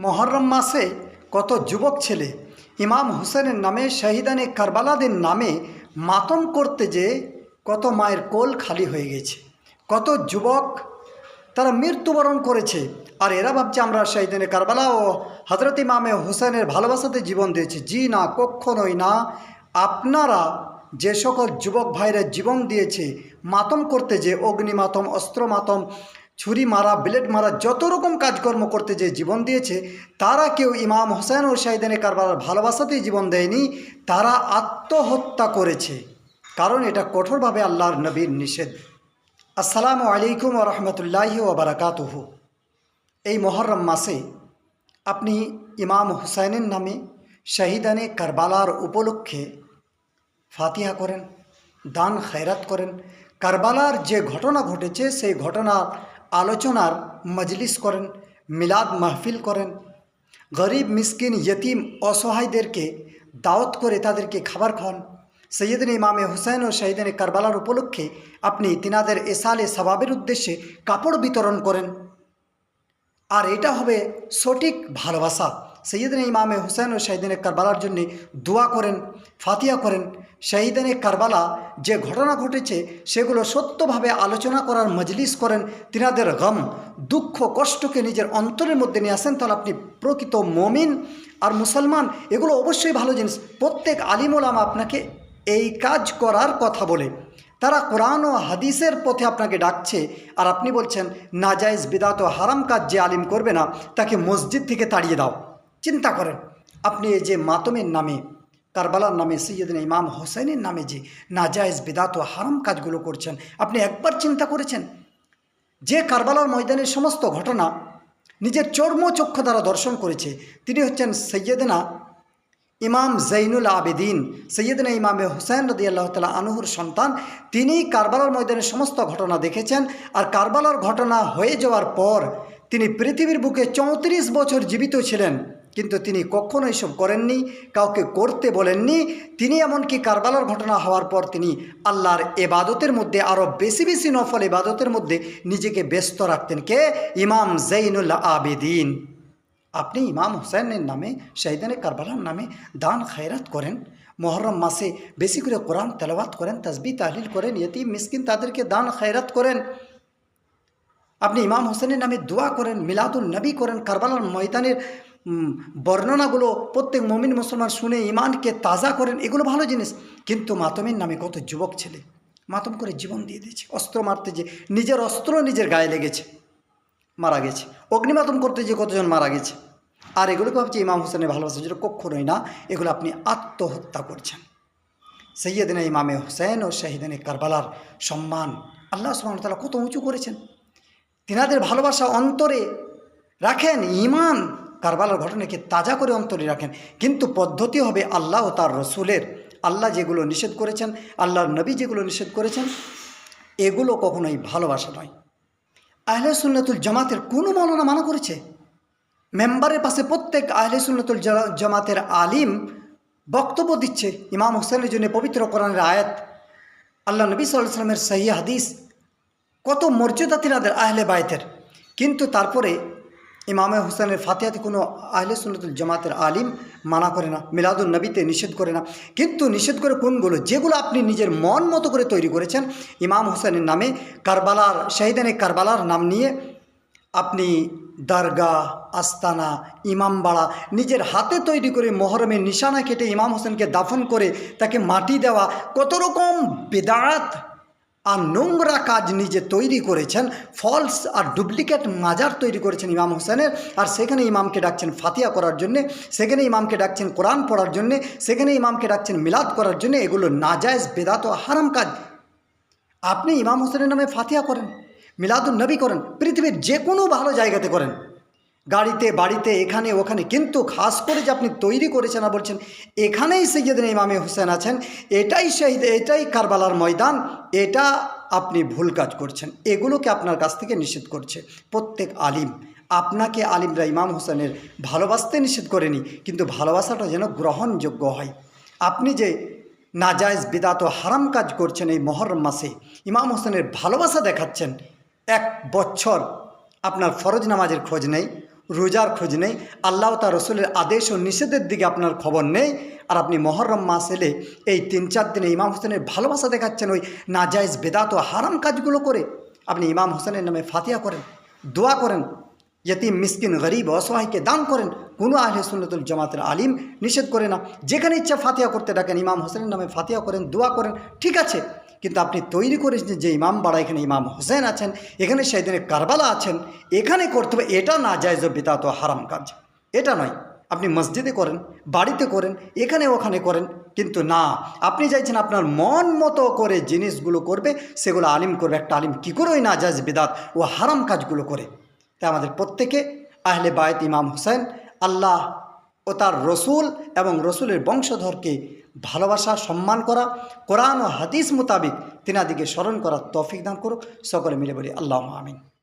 মহরম মাসে কত যুবক ছেলে ইমাম হুসেনের নামে শহীদানে কারবালাদের নামে মাতম করতে যে কত মায়ের কোল খালি হয়ে গেছে, কত যুবক তারা মৃত্যুবরণ করেছে। আর এরা ভাবছে আমরা শহীদানে কারবালা ও হজরত ইমামে হুসেনের ভালোবাসাতে জীবন দিয়েছি। জি না কখনোই না। আপনারা যে সকল যুবক ভাইরা জীবন দিয়েছে, মাতম করতে যে অগ্নিমাতম অস্ত্র মাতম, ছুরি মারা, ব্লেড মারা, যত রকম কাজকর্ম করতে যে জীবন দিয়েছে, তারা কেউ ইমাম হোসেন ও শাহিদানে কারবার ভালোবাসাতেই জীবন দেয়নি, তারা আত্মহত্যা করেছে। কারণ এটা কঠোরভাবে আল্লাহর নবীর নিষেধ। আসসালামু আলাইকুম ও রহমতুল্লাহি ও বারাকাতুহ। এই মহরম মাসে আপনি ইমাম হুসাইনের নামে শাহিদানে কারবালার উপলক্ষে ফাতিহা করেন, দান খায়রাত করেন। কারবালার যে ঘটনা ঘটেছে, সেই ঘটনার আলোচনার মজলিস করেন, মিলাদ মাহফিল করেন। গরিব, মিসকিন, ইয়তিম, অসহায়দেরকে দাওয়াত করে তাদেরকে খাবার খান সৈয়দিন ইমামে হুসাইন ও শহীদিন কারবালার উপলক্ষে আপনি তিনাদের এসালে সবাবের উদ্দেশ্যে কাপড় বিতরণ করেন। আর এটা হবে সঠিক ভালোবাসা। সৈয়দিন ইমামে হুসেন ও শহীদিন কারবালার জন্য দোয়া করেন ফাতিয়া করেন। শহীদিন কারবালা যে ঘটনা ঘটেছে সেগুলো সত্যভাবে আলোচনা করার মজলিস করেন। তিনাদের গম, দুঃখ, কষ্টকে নিজের অন্তরের মধ্যে নিয়ে আসেন তাহলে আপনি প্রকৃত মমিন। আর মুসলমান, এগুলো অবশ্যই ভালো জিনিস। প্রত্যেক আলিমুলাম আপনাকে এই কাজ করার কথা বলে। তারা কোরআন ও হাদিসের পথে আপনাকে ডাকছে আর আপনি বলছেন নাজাইজ বিদাত ও হারাম কাজ যে আলিম করবে না, তাকে মসজিদ থেকে তাড়িয়ে দাও। চিন্তা করেন, আপনি এই যে মাতমের নামে, কারবালার নামে, সৈয়দিন ইমাম হোসেনের নামে যে নাজাইজ বিদাত ও হারাম কাজগুলো করছেন, আপনি একবার চিন্তা করেছেন? যে কারবালার ময়দানের সমস্ত ঘটনা নিজের চর্মচক্ষু দ্বারা দর্শন করেছে, তিনি হচ্ছেন সৈয়দনা ইমাম জৈনুল আবেদিন, সৈয়দনা ইমামে হুসাইন রদি আল্লাহ তালা আনুহুর সন্তান তিনি কারবালার ময়দানের সমস্ত ঘটনা দেখেছেন আর কারবালার ঘটনা হয়ে যাওয়ার পর তিনি পৃথিবীর বুকে চৌত্রিশ বছর জীবিত ছিলেন। কিন্তু তিনি কখনো এসব করেননি, কাউকে করতে বলেননি। তিনি এমনকি কারবালার ঘটনা হওয়ার পর তিনি আল্লাহর এবাদতের মধ্যে আরও বেশি বেশি নফল এবাদতের মধ্যে নিজেকে ব্যস্ত রাখতেন কে? ইমাম জৈনুল আবেদিন। আপনি ইমাম হুসাইনের নামে, শহীদানে কারবালার নামে দান, খায়রাত করেন। মহরম মাসে বেশি করে কোরআন তেলাওয়াত করেন তসবি তাহলিল করেন ইয়তি মিসকিন তাদেরকে দান, খায়রাত করেন। আপনি ইমাম হোসেনের নামে দোয়া করেন মিলাদুল নবী করেন, কারবালার ময়দানের বর্ণনাগুলো প্রত্যেক মমিন মুসলমান শুনে ইমানকে তাজা করেন, এগুলো ভালো জিনিস। কিন্তু মাতমের নামে কত যুবক ছেলে মাতম করে জীবন দিয়ে দিয়েছে। অস্ত্র মারতে যে নিজের অস্ত্র নিজের গায়ে লেগেছে, মারা গেছে। অগ্নিমাতম করতে যে কতজন মারা গেছে? আর এগুলোকে ভাবছি ইমাম হোসেনের ভালোবাসা যেটা কখনোই না, এগুলো আপনি আত্মহত্যা করছেন। সৈয়দিনা ইমামে হোসেন ও শাহিদিনে কারবালার সম্মান আল্লাহ সুবহানাহু তালা কত উঁচু করেছেন। তিনাদের ভালোবাসা অন্তরে রাখেন ইমান কারবালার ঘটনাকে তাজা করে অন্তরে রাখেন। কিন্তু পদ্ধতি হবে আল্লাহ ও তার রসুলের। আল্লাহ যেগুলো নিষেধ করেছেন, আল্লাহর নবী যেগুলো নিষেধ করেছেন, এগুলো কখনোই ভালোবাসা নয়। আহলে সুন্নাতুল জামাতের কোনো মৌলানা মানা করেছে? মেম্বারের পাশে প্রত্যেক আহলে সুন্নাতুল জামাতের আলিম বক্তব্য দিচ্ছে ইমাম হোসেনের জন্য পবিত্র কোরআনের আয়াত। আল্লাহ নবী সাল্লামের সহি হাদিস কত মর্যাদা তিনাদের আহলে বায়তের কিন্তু তারপরে ইমামে হোসেনের ফাতিহাতে কোনো আহলে সুন্নতুল জামাতের আলিম মানা করে না মিলাদুল নবীতে নিষেধ করে না। কিন্তু নিষেধ করে কোনগুলো? যেগুলো আপনি নিজের মন মতো করে তৈরি করেছেন, ইমাম হোসেনের নামে কারবালার, শাহিদানে কারবালার নাম নিয়ে আপনি দরগা, আস্তানা ইমামবাড়া নিজের হাতে তৈরি করে মহরমের নিশানা কেটে ইমাম হোসেনকে দাফন করে তাকে মাটি দেওয়া কত রকম বেদারাত আর নোংরা কাজ নিজে তৈরি করেছেন ফলস আর ডুপ্লিকেট মাজার তৈরি করেছেন ইমাম হোসেনের। আর সেখানে ইমামকে ডাকছেন ফাতিয়া করার জন্যে, সেখানে ইমামকে ডাকছেন কোরআন পড়ার জন্যে, সেখানে ইমামকে ডাকছেন মিলাদ করার জন্য, এগুলো নাজায়জ বেদাত ও হারাম কাজ। আপনি ইমাম হোসেনের নামে ফাতিয়া করেন। মিলাদুল নবী করেন, পৃথিবীর যে কোনো ভালো জায়গাতে করেন। গাড়িতে, বাড়িতে, এখানে, ওখানে, কিন্তু খাস করে যে আপনি তৈরি করেছেন আর বলছেন, এখানেই সৈয়দিন ইমামে হোসেন আছেন, এটাই শহীদ, এটাই কারবালার ময়দান, এটা আপনি ভুল কাজ করছেন। এগুলোকে আপনার কাছ থেকে নিষেধ করছে প্রত্যেক আলিম। আপনাকে আলিমরা ইমাম হোসেনের ভালোবাসতে নিষেধ করেনি, কিন্তু ভালোবাসাটা যেন গ্রহণযোগ্য হয়। আপনি যে নাজায়জ, বিদাত হারাম কাজ করছেন এই মহরম মাসে, ইমাম হোসেনের ভালোবাসা দেখাচ্ছেন এক বছর আপনার ফরজ নামাজের খোঁজ নেই, রোজার খোঁজ নেই, আল্লাহ তার রসুলের আদেশ ও নিষেধের দিকে আপনার খবর নেই আর আপনি মহরম মাস এলে এই তিন চার দিনে ইমাম হোসেনের ভালোবাসা দেখাচ্ছেন ওই নাজায়জ, বেদাত ও হারাম কাজগুলো করে। আপনি ইমাম হোসেনের নামে ফাতিয়া করেন, দোয়া করেন, ইয়তিম, মিসকিন, গরিব, অসহায়কে দান করেন, কোনো আহলে সুন্নতুল জামাতের আলিম নিষেধ করে না। যেখানে ইচ্ছা ফাতিয়া করতে ডাকেন, ইমাম হোসেনের নামে ফাতিয়া করেন, দোয়া করেন, ঠিক আছে। কিন্তু আপনি তৈরি করেছেন যে ইমাম বাড়া, এখানে ইমাম হোসেন আছেন, এখানে সেদিনে কারবালা আছেন, এখানে করতে হবে, এটা না যায় যে বেতাত হারাম কাজ। এটা নয়। আপনি মসজিদে করেন, বাড়িতে করেন, এখানে ওখানে করেন, কিন্তু না, আপনি চাইছেন আপনার মন মতো করে জিনিসগুলো করবে, সেগুলো আলিম করবে, একটা আলিম কী করে ওই না যায় বেদাত ও হারাম কাজগুলো করে? তাই আমাদের প্রত্যেকে আহলে বায়ত ইমাম হোসেন, আল্লাহ ও তার রসুল এবং রসুলের বংশধরকে ভালোবাসা, সম্মান করা, কোরআন ও হাদিস মোতাবিক তিনাদিকে স্মরণ করার তফিক দান করুক। সকলে মিলে বলি আল্লাহ আমিন।